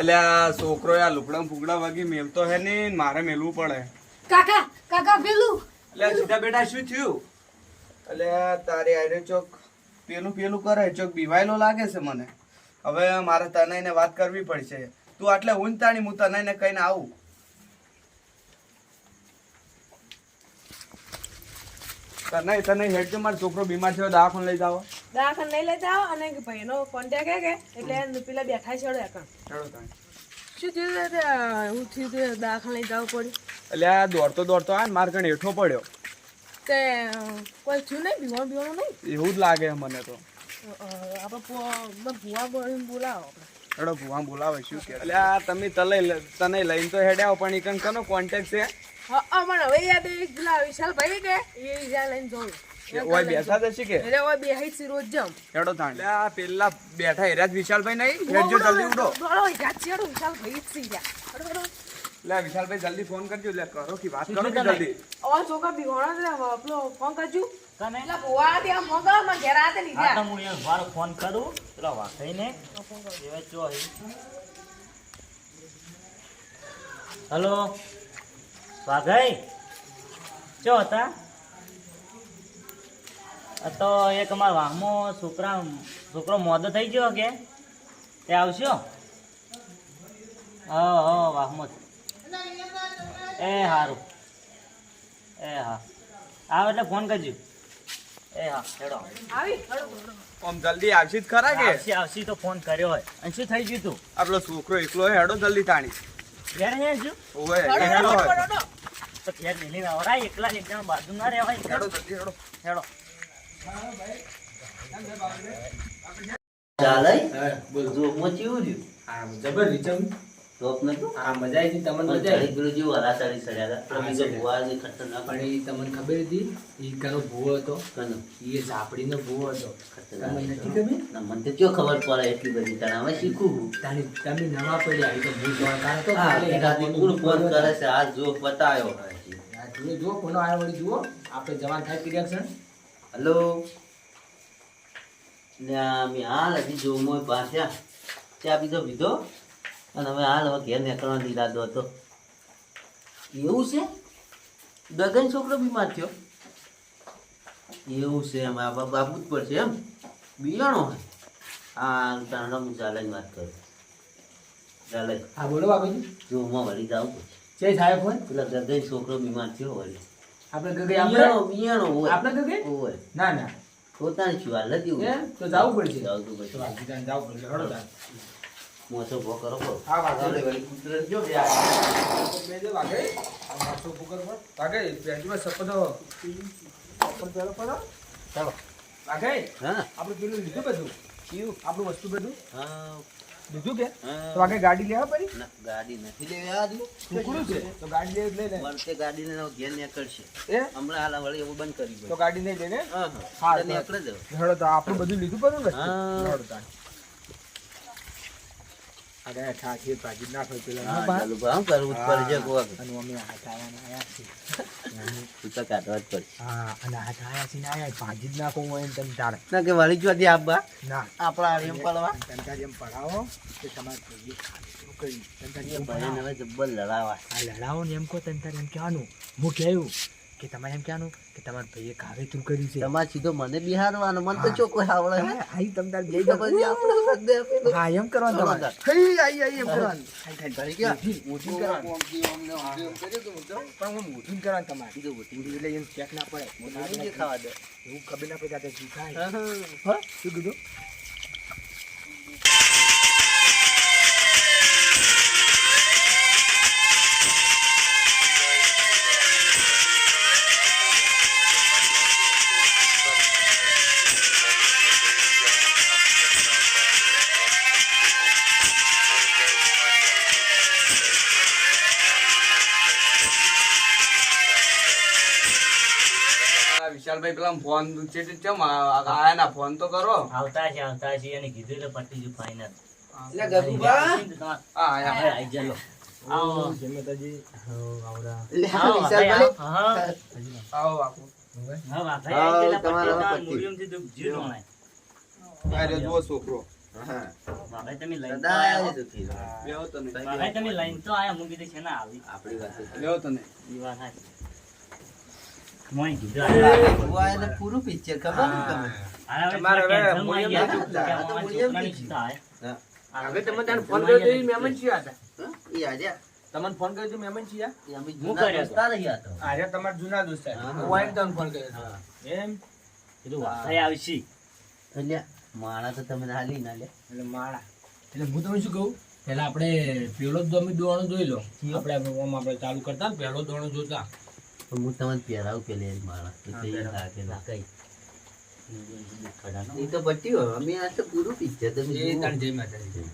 એટલે આ છોકરો આ લુકડા ફૂકડા વાગી મેલતો હે ને મારે મેલવું પડે. કાકા કાકા પેલું એટલે આ સીધા બેટા શું થયું? એટલે તારી આરે ચોક પેલું પેલું કરે ચોક બીવાયેલો લાગે છે મને. હવે મારે તનયને વાત કરવી પડશે. તું આટલે ઊંઘ તાણી હું તનયને કહીને આવું. તનય તને હેડ મારો છોકરો બીમાર થયો દવાખાને લઈ જાઓ. દવાખાને નહીં લઈ જાવ અને ભાઈનો કોન્ટેક્ટ હે કે એટલે પેલા બેઠા છે એડો એકણ ચડો. શું થયું હું થયું તે દવાખાને લઈ જાવ પડી એટલે આ દોડતો દોડતો આ માર કણ હેઠો પડ્યો. તે કોઈ થયું નહીં? બીવાનું બીવાનું નહીં? એવું જ લાગે મને તો. આપણે ભૂવા બોલાવો આપણે. ભુવા બોલાવે શું કે એટલે આ તમે તલે તને લઈને તો હેડ્યા પણ ઈ કનો કોન્ટેક્ટ છે? હા મને હવે યાદ એ પેલા વિશાલ ભાઈ કે? એ જ્યાં લઈને જોઉં ઓય બેઠા જશે કે? એટલે ઓય બેહી છે રોજ જમ. હેડો થાણ. એટલે આ પેલા બેઠા હેરાજ વિશાલભાઈ નહીં? હેડજો જલ્દી ઉડો. દોડો યાદ છે એડો વિશાલ ભાઈ જ સી ગયા લે વિશાલ ભાઈ વિશાલભાઈ જલ્દી ફોન કરજો લે કરો કે વાત કરો કે જલ્દી. ઓ છોકરા બીવાણો છે હવે પેલો ફોન કરજો. તને? એટલે ભુવા ત્યાં ફોન કરો મારા ઘેર આતે હા લીધા તો હું એક વાર ફોન કરું. પેલા વાસઈને એવા ચો હલો? વાઘાઈ? ચો હતા? તો એક અમારા વાહમો છોકરા છોકરો મોદો થઈ ગયો કે? તે આવશો? હા હા વાહમો એ સારું એ હા. આવ એટલે ફોન કરજો. એ હા હેડો. આવી? હડો, હડો. આમ જલ્દી આવશી જ ખરા કે? આવશે આવશે તો ફોન કર્યો હોય. અને શું થઈ ગયું તું? આપણો છોકરો એકલો હેડો જલ્દી તાણી. ઘેર હે ઓય હેડો. તો ઘેર એકલા એક જણા બાજુ ના રહેવાય હેડો જલ્દી હેડો. હેડો. ચાલે? બોલ જબર રીચમ. જોક નતું? આ મજા આવી તમને મજા ઘડીક પેલું જેવું હરાસારી સડ્યા હતા. હા, બીજો સડ્યા. જે ખતરનાક પણ એ તમને ખબર હતી? એ કનો ભૂવો હતો. કનો? એ ઝાપડીનો ભૂવો હતો. ખતરનાક તમને નથી ખબર? ના, મને તો ખબર પડે એટલી બધી? તને હવે શીખું તારી તમે નવા પડ્યા એ તો ભૂત જાણકાર હતો એટલે એનાથી ફોન કરે છે? આ જો બતાવ્યો આ જુઓ જુઓ કોનો આવ્યો વળી જુઓ. આપણે જવાન થાય રિએક્શન હલો? ને આ મેં હાલ હજી જોમો પાછા. ચા બીજો પીધો? અને હવે હાલ હવે ઘેર નીકળવાનો ઈરાદો હતો. એવું છે? ગગન છોકરો બીમાર થયો? એવું છે એમ આ બા- બાબુ જ પડશે એમ? બિયાણો હોય હા તારા હું ચાલે વાત કરું. ચાલે હા બોલો બાબુજી જોમાં વળી જાવ છે સાહેબ ફોન પેલા ગગન છોકરો બીમાર થયો વળી આપણે ગગે બિયાણો બિયાણો હોય. આપણે ગગે? હોય. ના ના. પોતાની શું હાલ હતી એમ? તો જાવું પડશે. જવું પડશે. વાગીદાન પડશે. હળો. મોસો ભો કરો ભો. હા, વાંધો ચાલે નહીં. વળી સપનો સપન પેલો પડો ચાલો. વાગે? હા. આપણે પેલું લીધું બધું? કયું? આપણું વસ્તુ બધું? હા, લીધું કે. તો વાગે ગાડી લેવા પડી? ના, ગાડી નથી લેવા આ હજુ. ટુકડું છે? તો ગાડી લઈ લે વળતે ગાડી હવે ઘેર નીકળશે. એ? હમણાં હાલ વળી એવું બંધ કરી તો ગાડી નહીં લઈને? હા હા, નીકળે જ. તો આપણું બધું લીધું પડ્યું ને હા. અરે ભાજી નાખો પેલા. ચાલુ કરવું જ. અને અમે હાથ આયા ને આયા છીએ. તું કાઢવા જ પડશે હા અને હાથ આયા છીએ ને આયા ભાજી જ નાખો હોય ને તમે તારે ના કે વળી જો દે આબા ના આપણા એમ પડવા તમે તારી એમ પડાવો કે તમારે ખાધું કર્યું. તમે એમ ભાઈ પડાવો. હવે લડાવા આ લડાવો ને એમ કહો તમે તારે એમ કહેવાનું હું કહેવું કે તમારે એમ કહેવાનું કે તમારા ભાઈએ કાવેતું કર્યું છે? તમારે સીધો મને બિહારવાનો મને તો. ચોખ્ખો આવડે આઈ તમે તારે એ બે તો પછી આપણે બધે પેલું હા એમ કરવાનું તમારે. તાર. આઈ, આઈ, એમ કરવાનું. થઈ ઘરે ગયા? ઊઠીને કરવાનું. પણ હું ઊઠીને કરવાનું તમારે. સીધો ઉઠીને. એટલે એમ ચેક ના પડે. નહીં દેખાવા દે. એવું ખબર ના પડે કે હા. હા શું કીધું? આ વિશાલભાઈ પેલા ફોન છે ચમ આયા ના ફોન તો કરો. આવતા છે આવતા છે અને કીધું એટલે પટી ગયું ફાઈનલ એટલે ગગુબા. હા આયા આઈ જલો આવો જમેતાજી. આવડા. એટલે હા આવો. બાપુ. હા તમારા તો જીવ ઢોણાય. આ છોકરો. તમે લઈને તો આયા. દુખી તો નહીં તમે લઈને તો આયા હું કીધું છે ને આવી. આપણી વાત લેવો તો નહીં ઈ વાત સાચી. મોય કીધું આ જોવા પૂરું પિક્ચર ખબર ને તમને આ હવે તમારે હવે cancel માં મૂલ્ય ગયા મૂકી હતા. આ તો કે મૂલ્ય અમારા મૂકી છોકરાની હા. આ હવે તમે તને ફોન કર્યો તો ગયા છીએ હતા એ આજે? તમને ફોન કર્યો તો મહેમાન છીએ હું કર્યો તો. દોસ્તા રહ્યા તો. આજે તમારા જૂના દોસ્તાર હું આવીને તમને ફોન કર્યો એમ? કીધું વાસાઈ આવશે. એટલે માણા તો તમે હાલી ના લે. એટલે માળા. એટલે હું તમને શું કહું? પેલા આપણે પેલો જ અમે દોણો જોઈ લો. આપણે આપણે ચાલુ કરતા ને પહેલો દોણો જોતા. હું તમને પહેરાવું પેલી લાગે ના કઈ. એ તો પટ્યું અમે આ તો પૂરું પિક્ચર તમે એ જુઓ. તાણ જય માતાજી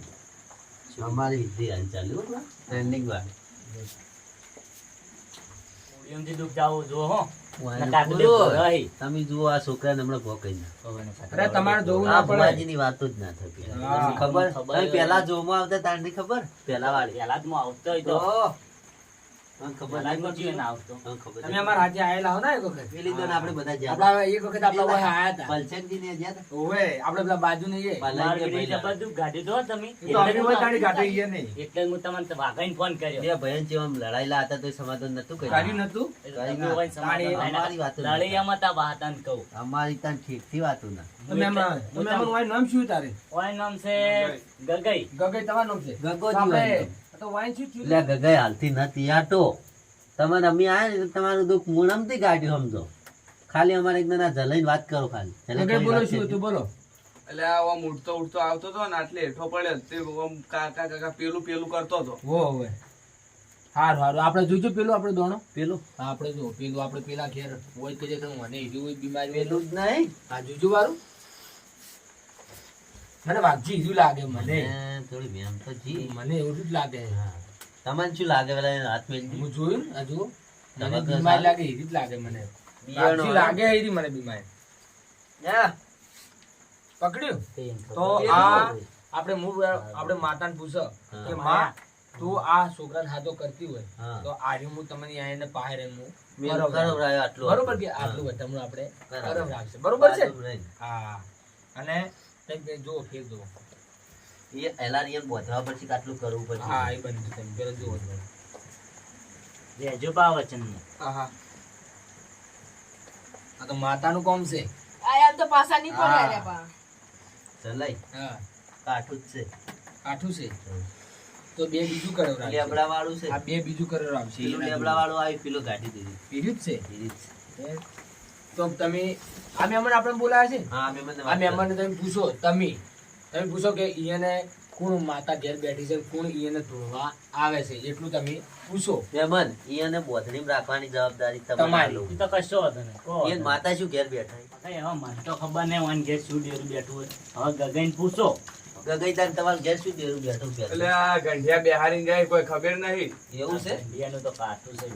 અમારી વિધિ હાલ ચાલુ ટ્રેન્ડિંગ એમથી દુઃખ જાવું જો હો. ને. તમે જુઓ આ છોકરાને હમણાં ભોકાઈ ના તમારે જોવું ના પડે. ભુવાજીની વાતો જ ના થતી. ખબર? પેલા જોમાં આવતા તારની ખબર? પેલા વાળી. પહેલા જ આવતો હોય તો લડાયેલા હતા તો સમાધાન નતું કર્યું. નતું અમારી ત્યાં ઠીકથી વાતો ના. તમે તમે નામ શું તારે? નામ છે ગગઈ. ગગઈ. તમારું નામ છે? ગગો એટલે ગગાઈ હાલતી નથી આ તો. તમારે અમે આ તમારું દુઃખ મૂળમથી કાઢ્યું સમજો. ખાલી અમારે એક ના જલાઈને વાત કરો ખાલી. બોલો શું. બોલો. એટલે આ આમ ઉડતો ઉડતો આવતો હતો ને આટલે હેઠો પડ્યો તે આમ કાકા કાકા પેલું પેલું કરતો હતો. હો હવે. હારું હારું. આપણે જોજો પેલું આપણે દોણો? પેલું? હા આપણે જો પેલું આપણે પેલા ઘેર હોય કે જે મને એવી હોય બીમારી પેલું જ નહીં. હા જોજો વાળું મને વાઘજી હીરું લાગે? મને. થોડી વેમ તો જી. મને એવું જ લાગે. તમને શું લાગે પેલા હાથ મેં હું જોયું ને હજુ મને બીમારી લાગે હીરી જ લાગે મને. વાઘજી લાગે હીરી મને બીમારી. પકડ્યું? તે આ આપણે મૂળ આપણે માતાને પૂછો કે માં તું આ છોકરાને હાથો કરતી હોય તો આજે હું તમને આઈને પાહે રહીને હું બરોબર. કરાવરાયો આટલું બરોબર કે આટલું વતમણું આપણે બરાબર. રાખશે બરોબર છે? હા. અને કંઈક બે ફેર જુઓ. એ એલારિયન બોધવા પછી આટલું કરવું પડશે? હા એ બંધ તમે પેલા જુઓ તમે. રહેજો બા વચનમાં. આહા. આ તો માતાનું કોમ છે. આ આમ તો પાછા નહીં પડે રે બા. ચલાઈ હા. કાઠું જ છે. કાઠું છે. તો બે બીજું રાખશે. લેબડા વાળું છે. આ બે બીજું કરેલું આવશે. પેલું લેબડા વાળું આવ્યું પેલું ગાડી દીધી. પીર્યું છે? દીધી છે. તો તમે આ મહેમાન આપણે બોલાયા છે? આ મહેમાનને તમે પૂછો તમે. તમે પૂછો કે ઈયને કોણ માતા ઘેર બેઠી છે કોણ ઈયને ધોવા આવે છે એટલું તમે પૂછો. મહેમાન ઈ અને બોધડીમાં રાખવાની જવાબદારી તમારી. તો કશો. કહો માતા શું ઘેર બેઠા હવે મને તો ખબર નહીં વાન ઘેર શું બેઠું હોય. હવે ગગન પૂછો. ગગઈ તમારે ઘેર શું દેરું બેઠું એટલે આ ગંઢિયા બેહારી ગયા કોઈ ખબર નહીં. એવું છે? ઇન્ડિયાનું તો કાઠું છે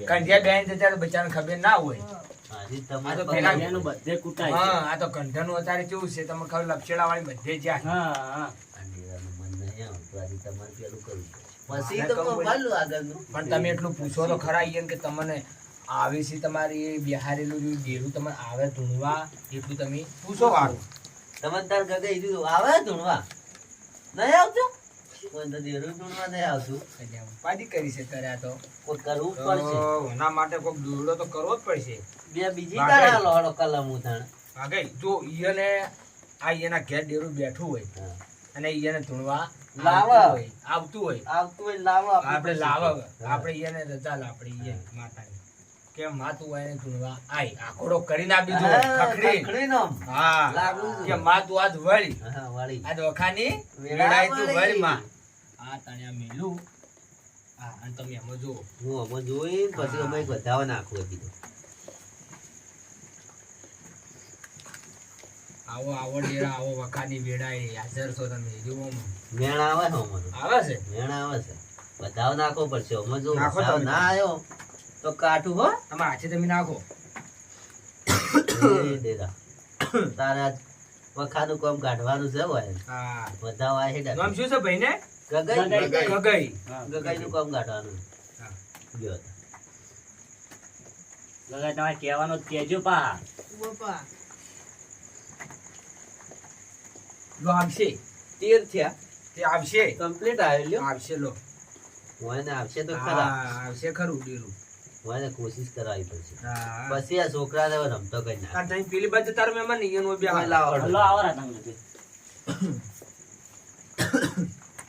બચારાને ખબર ના હોય. હાજી આ તમારે તો પકડ. પેલા ઇન્ડિયાનું બધે કૂટાય છે. હા આ તો કંઠાનું અત્યારે કેવું છે? તમને ખબર લપસેડા વાળી બધે જ્યાં. હા હા. આ ડેરાનું મન નહીં આવતું. આજે તમારે પેલું કરવું પડશે. મારે પછી તો કરવું ભાલું આગળનું. પણ તમે એટલું પૂછો તો ખરા કે તમને આવે છે તમારી બિહારેલું ડેરું તમને આવે ધૂણવા? એટલું તમે પૂછો વાળું. તમને તાર ગગઈ આવે ધૂણવા? નહીં આવતું? કોઈ તો દેરું ધૂણવા નહીં આવતું. એટલે કરી છે ત્યારે આ તો. કોઈ કરવું પડશે. એના માટે કોઈક દોરડો તો કરવો જ પડશે. બે બીજી. તારા કલમ ઉતાણ આગળ જો ઈયને આ ઈયના ઘેર ડેરું બેઠું હોય અને ઈયને ધૂણવા લાવે. આવતું હોય આવતું હોય. આવતું હોય લાવો આપણે લાવ. આપણે ઈયને રજા લાપડી ઈએ માતાને. કે માં તું એને ધૂણવા આખોડો કરીને આપી દીધો ખખડી ખખડીનો. હા લાગુ. કે માં આજ વળી. હા, વાળી. આજ વખાની વેળા તું વળી. વળી માં આ તણ્યા મેલું. હા અને તમે એમાં જુઓ. હું આમાં જોઈ પછી અમે વધાવા નાખવું કીધું આવો આવો ડેરા આવો વખાની વેડાઈ હાજર છો તમે જુઓ. મેણ આવે છે આવે છે? મેણ આવે છે. વધાવ નાખો પડશે. અમે જો. ના આવ્યો. તો કાઠું હો. તમે હાથે તમે નાખો. દેદા તારા વખાનું કોમ કાઢવાનું છે હોય હા. વધાવ આવે છે નામ શું છે ભાઈ ને ગગઈ. ગગઈ. ગગઈ નું કોમ કાઢવાનું. ગયો ગગઈ તમારે કહેવાનું કેજો પા. બાપા. લો આવશે. તેર થયા. તે આવશે. કમ્પ્લીટ આવ્યો આવશે લો. મને આવશે તો ખરા. આવશે ખરું ડેરું મને કોશિશ કરાવી પડશે પછી આ છોકરા ને રમતો કરી નાખ પેલી બાજુ તારું મહેમાન નહીં એનું બે હાલ લાવો હલો આવો લીધી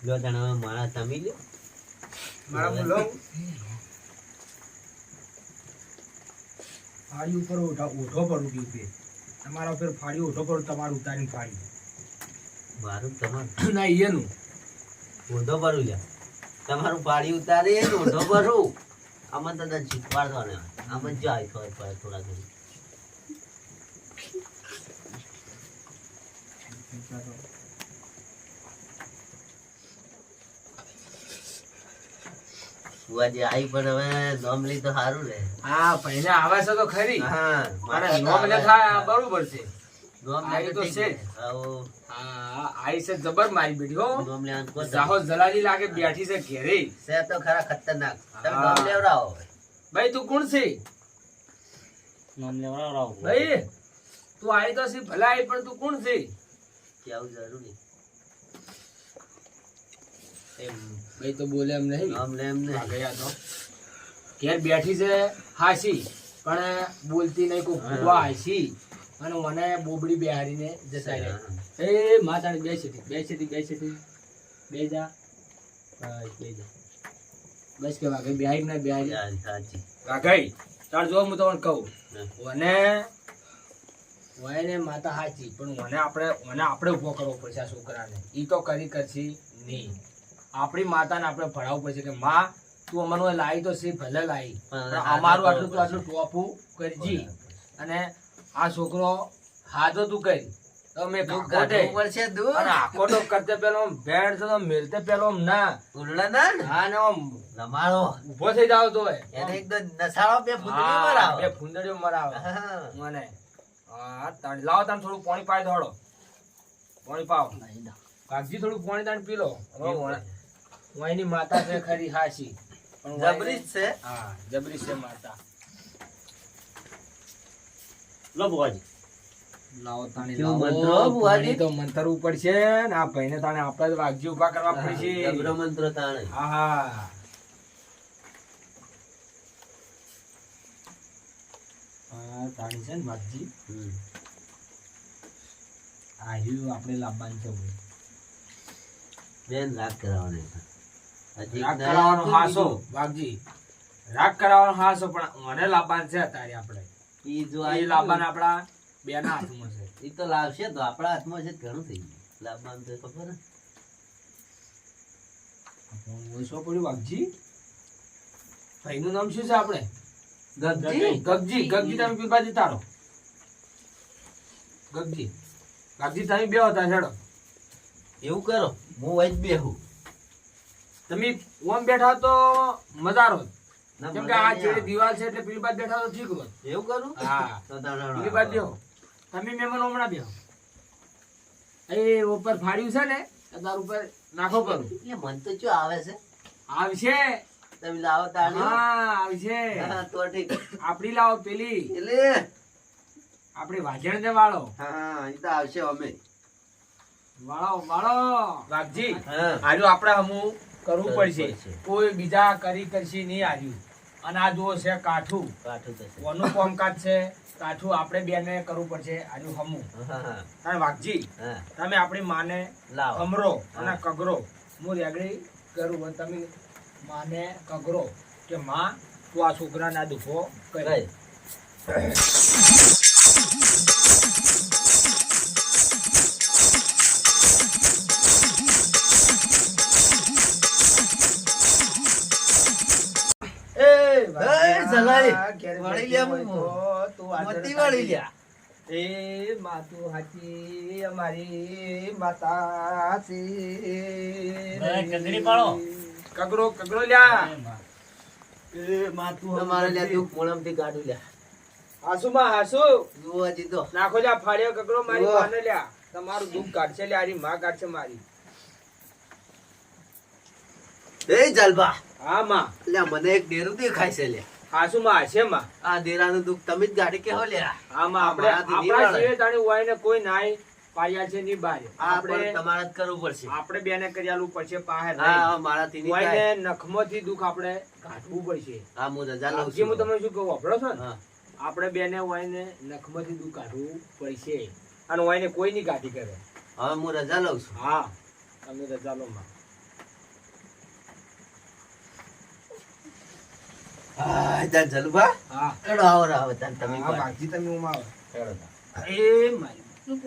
લો તને હવે મારા તમે લ્યો. મારા બોલો. લઉં ફાડી ઉપર ઓઢો પર પડું ગયું પે તમારા ઉપર ફાડી ઓઢો પર તમારું ઉતારી ફાડી મારું તમારું. ના એનું ઓઢો ભરું લ્યો. તમારું ફાળી ઉતારી ઊંધો ભરું. આમાં તો તને શીખવાડવાનો આમાં જો આવી ખબર પડે થોડા આવી પણ હવે નોમ લી તો સારું રે હા પહેલે આવે છે તો ખરી. હા મારા નોમ ને બરોબર છે. નોમ લાગી તો છે. છે. હા આઈ છે જબર મારી બેઠી હો. નોમ લેવાનું જાહો જલાલી લાગે બેઠી છે ઘેરે. છે તો ખરા ખતરનાક. તમે હા. લેવડાવો ભાઈ તું કોણ છે? નામ લેવડાવો ભાઈ તું આવી તો સી ભલા આવી પણ તું કોણ છે? કેવું જરૂરી? એમ ભાઈ તો બોલે એમ નહીં. નામ લે એમ નહીં. ગયા તો. ઘેર બેઠી છે હાસી પણ બોલતી નહીં કોઈ હા. હાસી. અને મને બોબડી બિહારીને જતા રહ્યા એ માતા બે બેસી બે છે બે છે બે જા. બે જા. બસ કે વાગે બેહારી ને બેહારી સાચી. વાઘાઈ તાર જો હું તમને કહું. મને વયને માતા હાચી પણ મને આપણે મને આપણે ઊભો કરવો પડશે આ છોકરાને. ઈ તો કરી કરશી નહીં. આપણી માતાને આપણે ભણાવવું પડશે કે માં તું અમારું લાવી તો છે ભલે લાવી અમારું આટલું તું આટલું ટોપું કરજી. અને આ છોકરો હાજો તું કરી. તો મેં તું કાકોટે કાઢવું પડશે તું અને આખો તો કરતે પેલો ભેણ તો મેલતે પેલો ના. ઉરલા ના? હા ને આમ રમાડો. ઊભો થઈ જાવ તો એને એકદમ નસાળો બે ફૂટડી હા, બે ફૂંદડીઓ મરાવે. મને. હા તાણ લાવો તાણ થોડું પાણી પાડી દોડો પાણી પાવ કાગજી થોડું પાણી તાણ પી લો. હવે માતા છે ખરી હાસી જબરીશ જબરી છે? હા જબરી છે માતા. લો બુવાજી લાવો તાણી લાવો. મંત્રો, બુવાજી? પાણી તો મંતરવું પડશે ને આ ભાઈને તાણે આપણે જ વાગજી ઊભા કરવા પડશે. જબરો મંત્ર તાણે. હા હા. હા તાણી છે ને વાગજી આયુ આપણે લાવવાનું છે બેન રાગ કરાવવાની. રાગ કરાવવાનો હાસો વાગજી રાગ કરાવવાનો હાસો પણ મને લાવવાનું છે અત્યારે આપણે. ઈ જો આપણા બેના હાથમાં છે. એ તો લાવશે તો આપણા હાથમાં છે ઘણું થઈ ગયું. લાવવાનું તો ખબર ને? ઓછો પડ્યું? વાઘજી? ભાઈનું નામ શું છે આપણે? ગગજી? ગગજી. ગગજી. તમે પીપા જતા ગગજી. ગગજી તમે બે હતા છેડો એવું કરો. હું વાઈજ બે હું તમે ઓમ બેઠા તો મજા રહો કેમ કે આ જે. દિવાલ છે એટલે પેલી બાજુ બેઠા તો ઠીક રહો એવું કરું? હા. પેલી બાજુ તમે મહેમાન હમણાં બેહો એ ઉપર ફાડ્યું છે ને તાર ઉપર નાખો કરું. એટલે મન તો શું આવે છે. આવશે. તમે લાવો તાળી હા. આવશે. તો ઠીક. આપડી લાવો પેલી. એટલે? આપડી વાજણ ને વાળો. હા એ તો આવશે અમે. વાળો વાળો. વાઘજી હા. આજુ આપણે હમું કરવું પડશે. કોઈ બીજા કરી કરશી નહીં આજુ અને આ જુઓ છે કાઠું. કાઠું કોનું કોમકાજ છે કાઠું આપણે બેને કરવું પડશે આનું હમું. હા. હા તારે વાઘજી તમે આપણી માને લાવો. કમરો અને. કગરો. હું રેગડી કરું તમે માને કગરો કે માં તું આ છોકરાને આ દુખો કરી એ, વાળી બેઠી હું. તો તું હાજર મોતી થાજે. વાળી લ્યા. એ માતું હાચી અમારી માતા છે પાડો. કગરો કગરો લ્યા. એ માતું તમારે લ્યા તું મોળમથી કાઢું લ્યા. હાસુ માં હાસુ. જુઓ હજી તો. નાખો લ્યા ફાડ્યો કગરો મારી. લ્યા. તમારું દુઃખ કાઢશે લ્યા આરી માં કાઢશે મારી. એ જલબા હા માં. લ્યા મને એક ડેરું દેખાય છે લ્યા. હાસુ માં માં આ દેરાનું દુઃખ તમે જ ગાડી કેહો લ્યા. હા આપણે આપણા વાળે. તાણી વાય કોઈ નાય પાયા છે ની બાર. આપણે તમારે જ કરવું પડશે. આપણે બેને કરી આલવું પડશે પાસે હા હા, મારાથી નહીં થાય. નખમાંથી દુઃખ આપણે કાઢવું પડશે. હા હું રજા લઉં જે હું તમને શું કહું વાપરો છો ને? હા. આપણે બેને વાયને નખમાંથી દુઃખ કાઢવું પડશે. અને વાયને કોઈ નહીં કાઢી કરે. હવે હું રજા લઉં છું. હા તમે રજા લો માં હા જલુભા. હા. હેડો આવો રાવો તાન તમે હા. બાકી તમે હું માં હેડો એ મારી. તું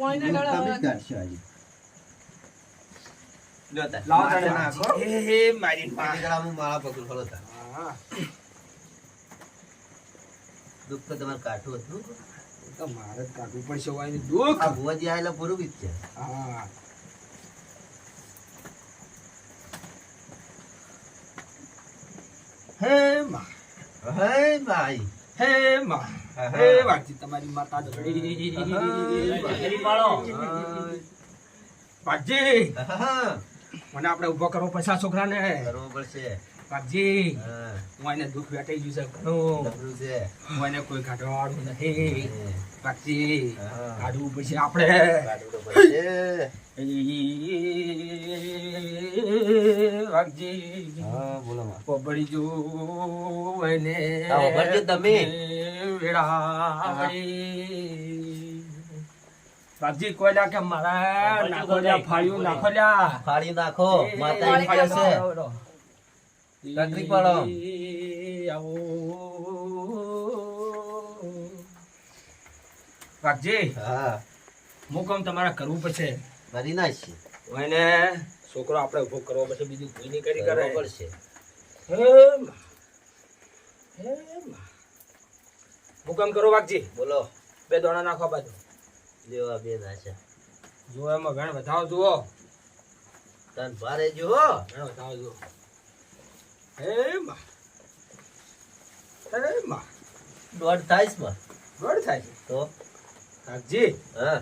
આજે. તાન. નાખો. મારી હું માળા પકડું. હા. દુઃખ તો તમારે કાઢવું હતું. તો મારે કાઢવું પડશે વાયને દુઃખ. આ ભુવાજી આયેલા પૂરું બીજ છે. હા. હે માં. હે ભાઈ હે માં. હે વાજી તમારી માતા હા, મને આપણે ઊભો કરવો આ છોકરાને. કરવો પડશે. વાજી હા, એને દુઃખ વેટાઈ ગયું છે ઘણું. છે. હું એને કોઈ કાઢવાનું નથી. કાઢવું પડશે આપણે. પોપડી જો એને તમે. વેળાવળી. વાગજી કોઈ ના કે મારા નાખો લ્યા ફાળ્યું નાખો લ્યા. ફાડી નાખો માતા છે. તકલીફ પડો. આવો. વાગજી હા. હું કામ તમારે કરવું પડશે. કરી નાખીએ એને છોકરો આપણે ઊભો કરવો પડશે બીજું કોઈ નહીં કરી કરે પડશે. હે કામ કરો વાગજી? બોલો. બે દોણા નાખો બાજુ. લેવા બે નાખ્યા જુઓ એમાં ઘણ વધાવો જુઓ. તન ભારે જુઓ. ઘણ વધાવો જુઓ. હે માં હે માં દોઢ થાય છે. માં. દોડ થાય છે. તો? વાગજી હા.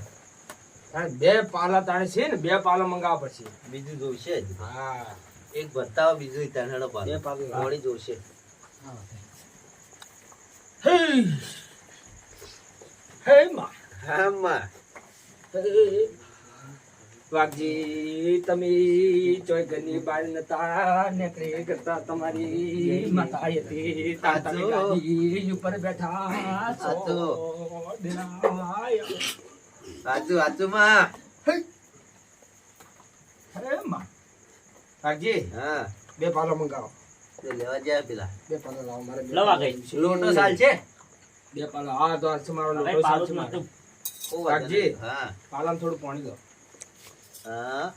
તાણે બે પાલા તાણે છે ને બે પાલા મંગાવવા પડશે. બીજું જોઈશે હા. એક બતાવો બીજું ત્રણ હેડો બે. પાલું. વળી જોઈશે હે હે. માં. હા માં. વાગજી તમે ચોય ઘરની બહાર નતા નીકળી કરતા તમારી માતા હતી તાર તમે સાચું. ગાડી ઉપર બેઠા છો. સાચું. સાચું સાચું માં હે માં. વાગજી હા બે પાલો મંગાવો લેવા જાય પેલા બે પાલો લાવો મારે. લોટો સાલ છે બે પાલો હા તો હાલ મારો લોટો સાલ છે મારો. વાઘજી. હા પાલામાં થોડું પાણી દો હા.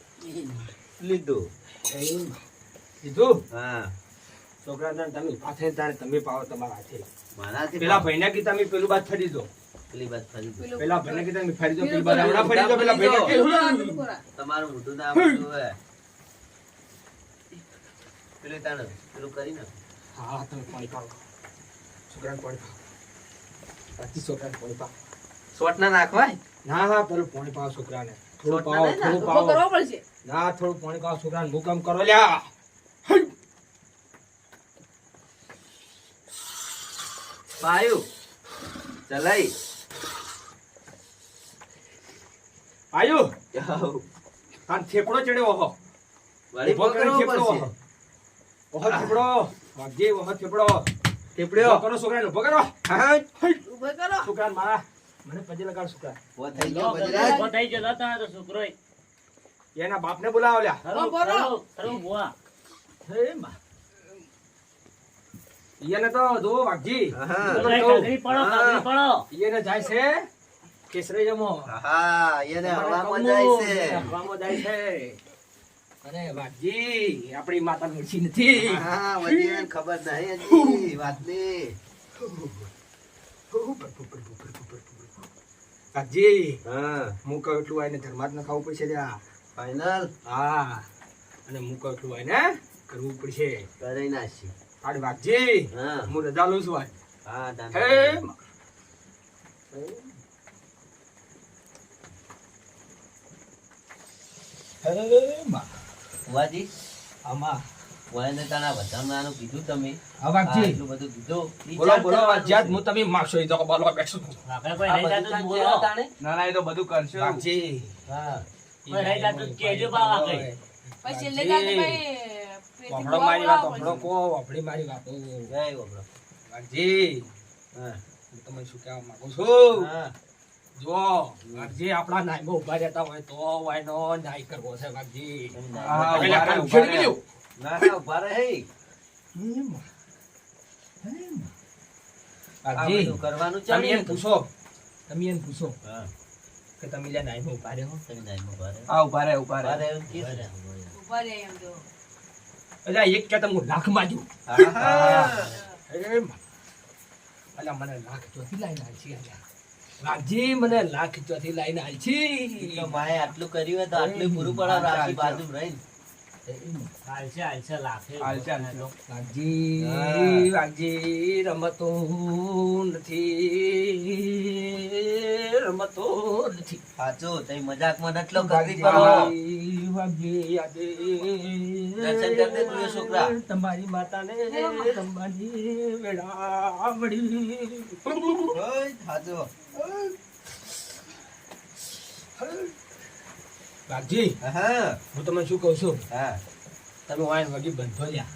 લીધું. હા. છોકરા તમે તાણે તમે પાવો તમારા હાથે. મારાથી પેલા ભાઈને કી તમે પેલું બાદ ફરી દો. પેલી વાત ફરી દો. પેલા ભાઈને કી તમે ફરી દો પેલી બાદ હમણાં ફરી દો પેલા ભાઈને કી- તમારું મોઢું ના આવડતું હોય. પેલું તાણ પેલું કરી ને હા તમે પાણી પાવો. છોકરાને પાણી પાવો. બાકી છોકરાને પાણી પાવો. શોર્ટ ના નાખવાય? ના હા પેલું પાણી પાવો છોકરાને. થોડું પાવો? થોડું પાવો કરવો પડશે. ના થોડું પાણી પાવો છોકરાને મુકામ કરો લ્યા. પાયું. ચલાઈ. જાઓ. તાન થેપડો ચડ્યો હો વળી ઊભો કરીને થેપડો ઓહો. થેપડો. વાગજી ઓહો થેપડો. થેપડ્યો? કરો છોકરાને ઊભો કરો. હા. ઊભો કરો. છોકરાને મારા મને પજે લગાડ છોકરા વો થઈ ગયો બજરાજ ઊભો થઈ ગયો તો તો છોકરોય. એના બાપને બોલાવો લ્યા હરો બોલો. હરો બોવા હે માં ઈયાને તો જો વાગજી. કાગરી પડો, કાગરી પડો. ઈયાને જાય છે કેસરે જમો હા એને હવામાં જાય છે હવામાં જાય છે અરે વાગજી આપણી માતા મૂર્છિ નથી હા વધી ખબર નહીં હજી વાતની વાગજી હા. હું કહું એટલું આઈને ધર્માત ન ખાવું પડશે ત્યાં ફાઈનલ હા. અને હું કહું એટલું આઈને કરવું પડશે. કરી નાખી આડ વાગજી. હા. હું રજા લઉં છું આજ. હા હે? માં. વાજી? આમાં તાણા વધારનાનું કીધું તમે. હા, એટલું બધું કીધું. બોલો બોલો કરવાનું હું તમે માગશો એ તો બોલવા બેઠો છું. કોઈ નહીં જાતું બોલો. ના ના એ તો બધું કરશે. વાઘજી. હા. કોઈ નહીં જાતું કહેજો બા વાઘા. પછી છેલ્લે જાતે ભાઈ પેટી મારી વાત બોલાવવો કો વાપડી મારી વાતો. જય બાબરો. વાઘજી. હા. હું શું કહેવા માંગુ છું? હા. જો વાઘજી આપણા નાયમાં ઊભા રહેતા હોય તો વાયનો ન્યાય કરવો છે વાઘજી. હા. ના ના ઊભા રહે. હે. આ કરવાનું તમે ચાલી એને પૂછો. તમે એને પૂછો. હા. કે તમે લ્યા નાયમાં ઊભા રહ્યો તમે નાઈમાં ઊભા રહે. હા ઊભા રહે ઊભા રહે. એમ. ઊભા રહે એમ તો. એટલે એક કે તમે લાખ માજુ હા, હા. અલા મને લાખ ચોથી લાઈન આવી છે રાજી મને લાખ ચોથી લાઈન આવી છે. માએ આટલું કર્યું હોય તો આટલું પૂરું પડાવ રાખી બાજુ રહીને રમતો નથી રમતો નથી સાચું તઈ મજાકમાં નટલો કરવી પડો છોકરા. તમારી માતાને રમવાની વેળા મળી ઓય, સાચું. વાઘજી હા હું તમને શું કહું છું હા તમે વાઈન વગી બંધો લ્યા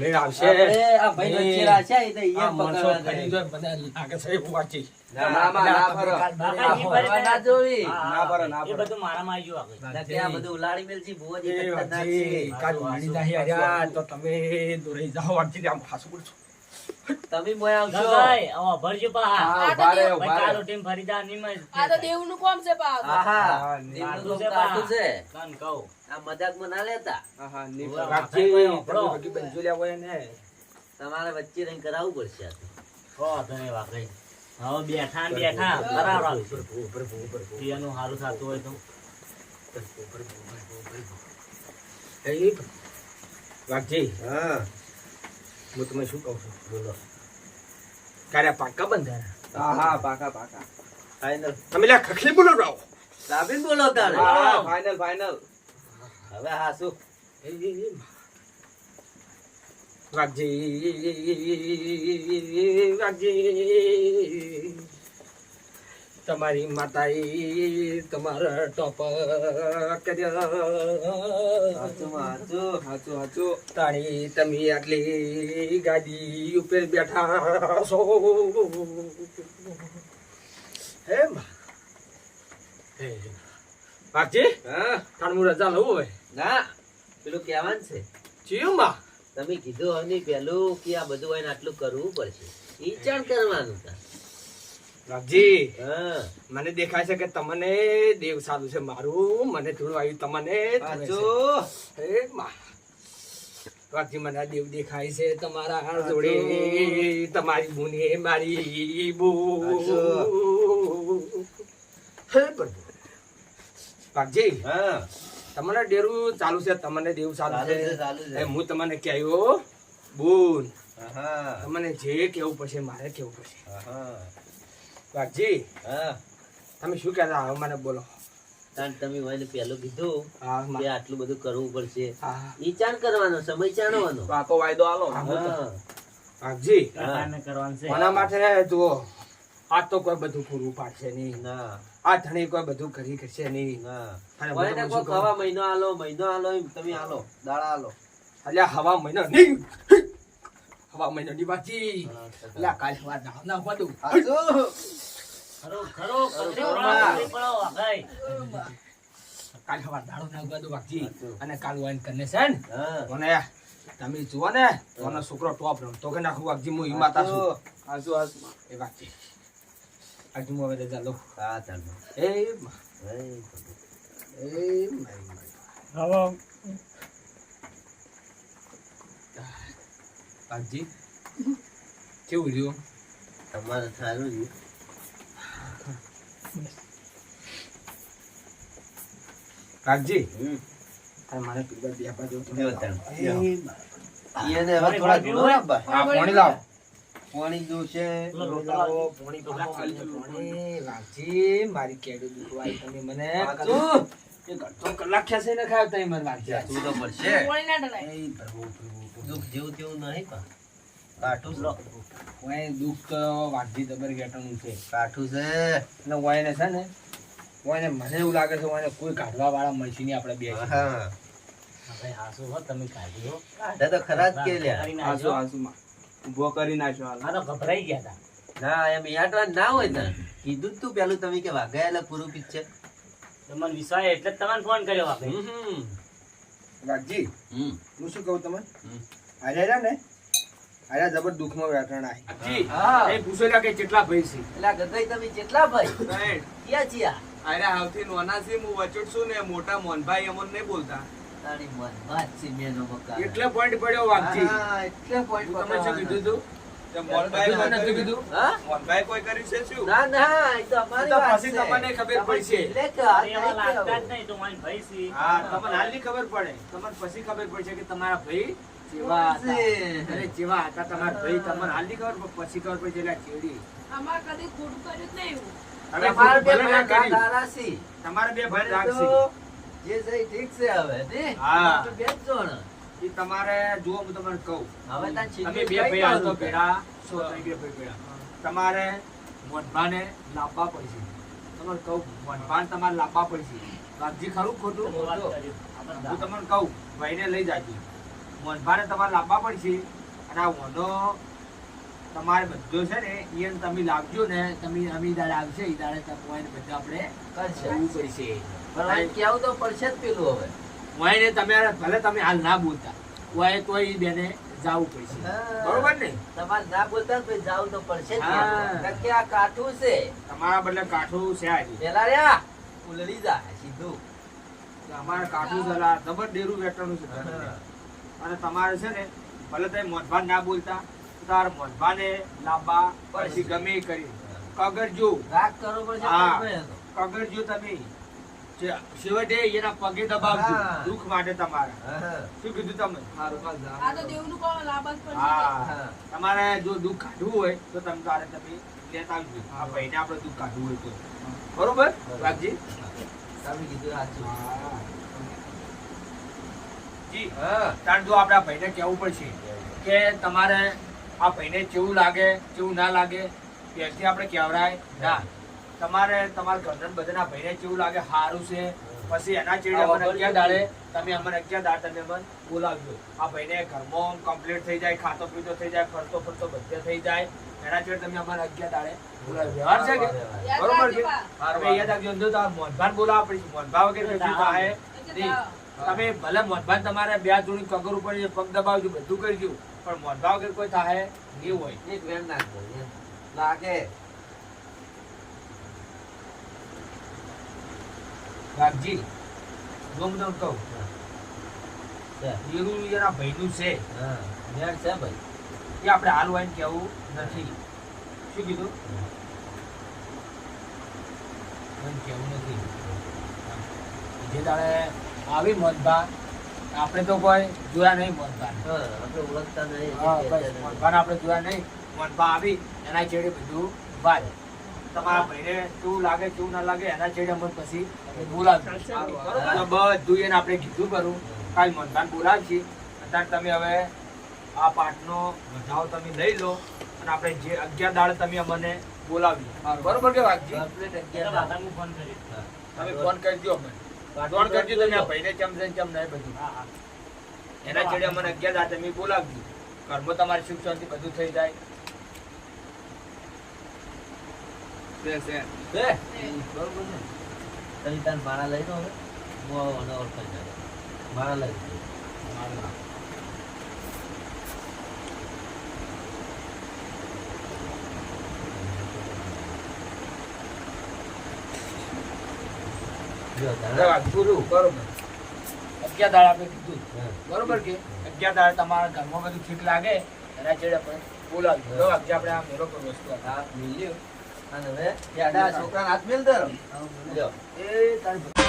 મેળ આવશે આ ભાઈ વચ્ચે રાખ્યા, એ તો ઈ જ આ માણસો પકડવા ફરી જાય. જાય, મને લાગે છે એવું વાંચી. ના, ના, ના, ના, ના, ફરી ના જોવી. ના ફરો, એ બધું મારામાં આવી ગયું આગળ. ના કે આ બધું ઉલાળી ભુવાજી ખતરનાક છે. કાલ ઉલાળી નાહી તો તમે દોરાઈ જાઓ, વાંચી આમ બોલું છું. તમે મોય આવજો ભાઈ હવે ભરજો પા હા ઊભા કાલ રહે. ઉઠીને નિમ આ તો દેવનું કોમ છે પા આહા, હા, કાઢું કામ છે છે. તને કહું. આ મજાકમાં ના લેતા? આહા નિમ રાખજી વાપરો. વગી હોય ને. તમારે વચ્ચે રહીને કરાવવું પડશે. કહો તને વાકઈ હવે બેઠા ને બેઠા ઉપર ઉપર પિયાનું હારું થતું હોય તો. એ વાઘજી, હા. હું તમને શું કહું છું બોલો ક્યારે પાકા બંધારા હા હા પાકા પાકા ફાઇનલ તમે લ્યા ખખલી બોલો રાવ. સાબિન બોલો તારે હા ફાઇનલ ફાઇનલ હવે હા શું રાજી વાઘજી. તમારી માતાએ તમારા ટોપ તાણી તમે આટલી ગાડી ઉપર બેઠા છો? હે માં. હે તાણ હું? રજા લઉં હવે. ના પેલું કહેવાનું છે. ચિયું બા તમે કીધું હવે પેલું કે આ બધું હોય આટલું કરવું પડશે. ઈચાણ કરવાનું તા. હા. મને દેખાય છે કે તમને દેવ સારું છે મારું. મને થોડું આવ્યું તમને. વાઘજી મને દેવ દેખાય છે તમારા જોડે. તમારી બુને મારી બુ. હે તમને ડેરું ચાલુ છે. તમને દેવ સારું છે. હું તમને કહ્યું બુન. તમને જે કેવું પડશે મારે કેવું પડશે. હા. વાઘજી હા. તમે શું કહેતા? આવો મને બોલો. કારણ તમે મને પેલું કીધું કે આટલું બધું કરવું પડશે. ઈચાણ કરવાનો સમય ચાણવાનો. પાકો વાયદો આલો વાઘજી કોના માટે જુઓ આ તો કોઈ બધું પૂરું પાડશે નહીં. આ ધણી કોઈ બધું કરી કરશે નહીં. હવા મહિનો આલો મહિનો આલો તમે આલો. દાડા આલો? અલ્યા હવા મહિનો નહીં. હવા મહિનો ની બાકી લા કાલ હવા ના ના સાચું ખરો ખરો પડો, પડો. કાલ હવા દાડો ના બધું બાકી. અને કાલ વાઈન કરને છે ને મને તમે જુઓ ને કોનો છોકરો ટોપ રમતો કે નાખું વાગજી હું ઈ માતા છું હાચું હાચું એ વાગજી આજુ હું હવે રજા લઉં હા ચાલો એ એ મારી મારી. વાગજી કેવું રહ્યું? તમારે સારું રહ્યું. હમ. મારે પીવા બે બાજુ હવે થોડા આપવા. આ પાણી લાવ. પાણી જોશે. પાણી પાણી વાગજી મારી કેડું દુખવાય. તમે મને. કલાક ખેંચી ને ખાયો તઈ મને લાગશે. તું તો પડશે. વળી ના ડરાય એ પ્રભુ, પ્રભુ, પ્રભુ. દુઃખ જેવું તેવું નહીં પણ કાઠું છે. દુઃખ તો ગેટાનું છે. કાઠું છે. છે ને મને એવું લાગે છે કોઈ કાઢવા વાળા મળશે નહીં આપણે બે હા. હાસુ હો તમે કાઢી હો. કાઢે તો ખરા જ કે. કરી નાખ્યો હાલ. તો ગભરાઈ ગયા હતા ના એમ યાદ ના હોય ને કીધું જ તું પેલું તમે કે વાઘાયેલા પૂરું પિક્ચર. તમને વિશ્વાસ એટલે જ તમને ફોન કર્યો આપણે વાઘજી હું શું કહું તમે. આજે ને આજે જબર દુઃખમાં વ્યાકરણ આવી હા. એ પૂછો કે કેટલા ભાઈ છે? એટલે આ ગધાઈ તમે જેટલા ભાઈ? ક્યાં છીએ અરે આવથી નોના છે હું વચોટ છું ને મોટા મોનભાઈ અમન નહીં બોલતા. તારી મન વાત છે મેનો મકા એટલે પોઈન્ટ પડ્યો વાઘજી. હા એટલે પોઈન્ટ તમે શું કીધું તું? ના ના પછી ખબર પડશે. એટલે કે અરે આ એવા નહીં લાગતા જ કહેવું. નહીં તો મારી ભાઈ છે. હા તમને હાલની ખબર પડે. તમને પછી ખબર પડશે કે તમારા ભાઈ કેવા હતા. છે. અરે જેવા હતા તમારા ભાઈ તમને હાલની ખબર પછી ખબર પડશે એટલે ચેડી અમારે કદી ખોટું કર્યું નહીં હવે બે ભાઈ. તમારે બે જે ઠીક છે હવે ને? હા. જણ. એ તમારે જો હું તમને કહું. હવે તમે બે ભાઈ આવતો? ભેળા. છો બે ભાઈ ભેળા. તમારે મોઢવાને લાવવા પડશે. તમારે કહું મોઢવાને તમારે લાવવા પડશે. વાઘજી ખરું ખોટું? હું તમને કહું ભાઈને લઈ જાજો. મોઢવાને તમારે લાવવા પડશે અને આ વનો તમારે બધો છે ને એ તમે લાવજો ને તમે અમે દાડે આવશે એ દાડે એને બધા આપણે કરશે. પડશે. પણ તો પડશે જ પેલું હવે. વાયને તમે ભલે તમે હાલ ના બોલતા વાય તો એ બેને જાવું પડશે. બરોબર ને? તમારે ના બોલતા તો જાવું તો પડશે. નક્કી આ કાઠું છે. તમારા બદલે કાઠું છે આજે. પેલા રહ્યા ઉલળી જાય સીધું. અમારે કાઠું જલા જબર ડેરું વેટવાનું છે અને તમારે છે ને ભલે તમે મોઢભાન ના બોલતા તાર મોઢભાને લાંબા પછી ગમે કરી. કગરજો રાગ કરવો પડશે કગરજો તમે. છેવટે એના પગે દબાવજો. દુઃખ માટે તમારા. શું કીધું તમે આ તો દેવનું કહો લાભ હા. હા. તમારે જો દુઃખ કાઢવું હોય તો તમે તારે તમે લેતા આવજો. આ ભાઈને આપણે દુઃખ કાઢવું હોય તો. બરોબર? વાઘજી? તમે કીધું સાચું. જી. હા. તાણ જો આપણે આ ભાઈને કહેવું પડશે કે તમારે આ ભાઈને કેવું લાગે કેવું ના લાગે ત્યારથી આપણે કહેવરાય ના. તમારે તમારા ઘરના બધાના ભાઈને કેવું લાગે? સારું છે? પછી એના ચેડે અમને અગિયાર દાડે? તમે અમને અગિયાર દાડ? તમે અમને બોલાવજો. આ ભાઈને ઘરમાં કમ્પ્લીટ થઈ જાય ખાતો પીતો થઈ જાય ફરતો ફરતો બધે થઈ જાય. એના ચેડે તમે અમને અગિયાર દાડે બોલાવજો. વ્યવહાર છે કે યાદ બરોબર રાખજો કે તમે યાદ રાખજો અંદર તો આ બોલાવવા પડશે મોહનભાવ વગર થાય. તમે ભલે મોનભાન તમારે બે જોડી કગર ઉપર પગ દબાવજો બધું કરજો. પણ મોહનભાવ વગેરે કોઈ થાય નહીં હોય. લાગે. વાઘજી જો હું કહું. એના ભાઈનું છે. હા. વેણ છે ભાઈ. એ આપણે હાલ હોય કેવું નથી. શું કીધું? કેવું નથી. જે દાડે આવી મતભા આપણે તો કોઈ જોયા નહીં મોહનભાન હા, આપણે ઓળખતા નહીં. મનભાન આપણે જોયા નહીં. મનભા આવી એના છેડે બધું વાત તમારા ભાઈને કેવું લાગે કેવું ના લાગે એના છેડે અમને પછી બોલાવજો બરોબર? બધું એને આપણે કીધું કરું કાલ મોહનભાન બોલાવશે. અત્યારે તમે હવે આ પાઠનો વધાવો તમે લઈ લો અને આપણે જે અગિયાર દાડે તમે અમને બોલાવી બરોબર. કે વાઘજી? ફોન કર્યો તમે ફોન કરજો અમને. ફોન કરજો તમે આ ભાઈને ચમ છે ને ચમ નહીં બધું. હા હા. એના છેડે અમને અગિયાર દાડે તમે બોલાવજો. ઘરમાં તમારે સુખ શાંતિ બધું થઈ જાય. છે, છે. બે. બરોબર તાર માળા લઈ લો હવે. હું આવો અને ઓળખાઈ જાય. લઈ લો. અગિયાર દાડા આપણે કીધું બરોબર કે અગિયાર દાડા તમારા ઘરમાં બધું ઠીક લાગે એના છેડે આપણે આજે આપણે આ મેરો પર વસ્તુ મિલ્યો. અને હવે યાડા છોકરાને હાથ મિલ દર લ્યો. એ તારી